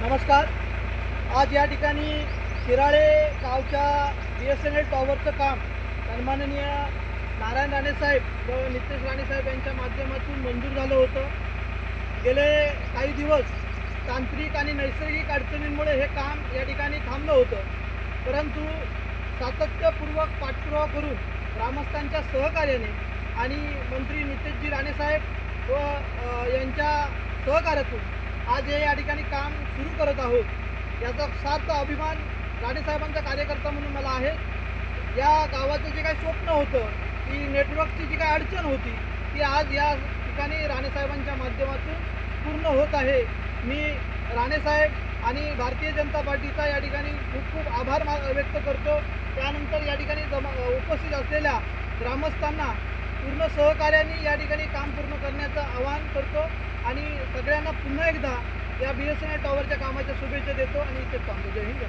नमस्कार. आज या ठिकाणी शिराळे गावच्या बी एस एन एल टॉवरचं काम सन्माननीय नारायण राणेसाहेब व नितेश राणेसाहेब यांच्या माध्यमातून मंजूर झालं होतं. गेले काही दिवस तांत्रिक आणि नैसर्गिक अडचणींमुळे हे काम या ठिकाणी थांबलं होतं. परंतु सातत्यपूर्वक पाठपुरावा करून ग्रामस्थांच्या सहकार्याने आणि मंत्री नितेशजी राणेसाहेब व यांच्या सहकार्यातून आज हे या ठिकाणी काम सुरू करत आहोत. याचा सार्थ अभिमान राणेसाहेबांचा कार्यकर्ता म्हणून मला आहे. या गावाचं जे काही स्वप्न होतं की नेटवर्कची जी काही अडचण होती ती आज या ठिकाणी राणेसाहेबांच्या माध्यमातून पूर्ण होत आहे. मी राणेसाहेब आणि भारतीय जनता पार्टीचा या ठिकाणी खूप खूप आभार मा व्यक्त करतो. त्यानंतर या ठिकाणी जमा उपस्थित असलेल्या ग्रामस्थांना पूर्ण सहकार्याने या ठिकाणी काम पूर्ण करण्याचं आवाहन करतो. सगळ्यांना पुन्हा एकदा या बी एस एन एल टॉवरच्या कामाच्या शुभेच्छा देतो आणि इथे थांबतो. जय हिंद.